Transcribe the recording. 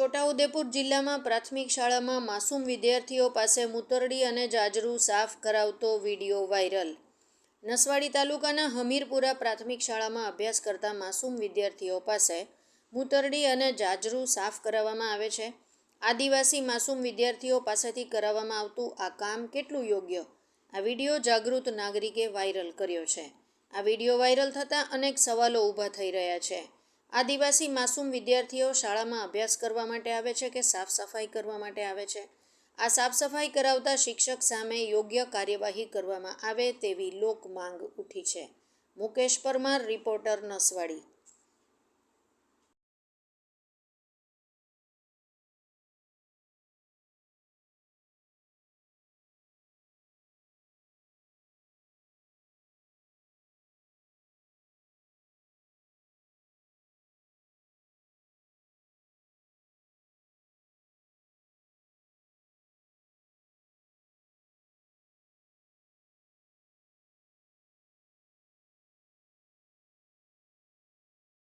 છોટાઉદેપુર જિલ્લામાં પ્રાથમિક શાળામાં માસૂમ વિદ્યાર્થીઓ પાસે મૂતરડી અને જાજરૂ સાફ કરાવતો વીડિયો વાયરલ. નસવાડી તાલુકાના હમીરપુરા પ્રાથમિક શાળામાં અભ્યાસ કરતા માસૂમ વિદ્યાર્થીઓ પાસે મૂતરડી અને જાજરૂ સાફ કરાવવામાં આવે છે. આદિવાસી માસૂમ વિદ્યાર્થીઓ પાસેથી કરાવવામાં આવતું આ કામ કેટલું યોગ્ય? આ વીડિયો જાગૃત નાગરિકે વાયરલ કર્યો છે. આ વીડિયો વાયરલ થતાં અનેક સવાલો ઊભા થઈ રહ્યા છે. આદિવાસી માસૂમ વિદ્યાર્થીઓ શાળામાં અભ્યાસ કરવા માટે આવે છે કે સાફ સફાઈ કરવા માટે આવે છે? આ સાફ સફાઈ કરાવતા શિક્ષક સામે યોગ્ય કાર્યવાહી કરવામાં આવે તેવી લોક માંગ ઉઠી છે. મુકેશ પરમાર, રિપોર્ટર નસવાડી.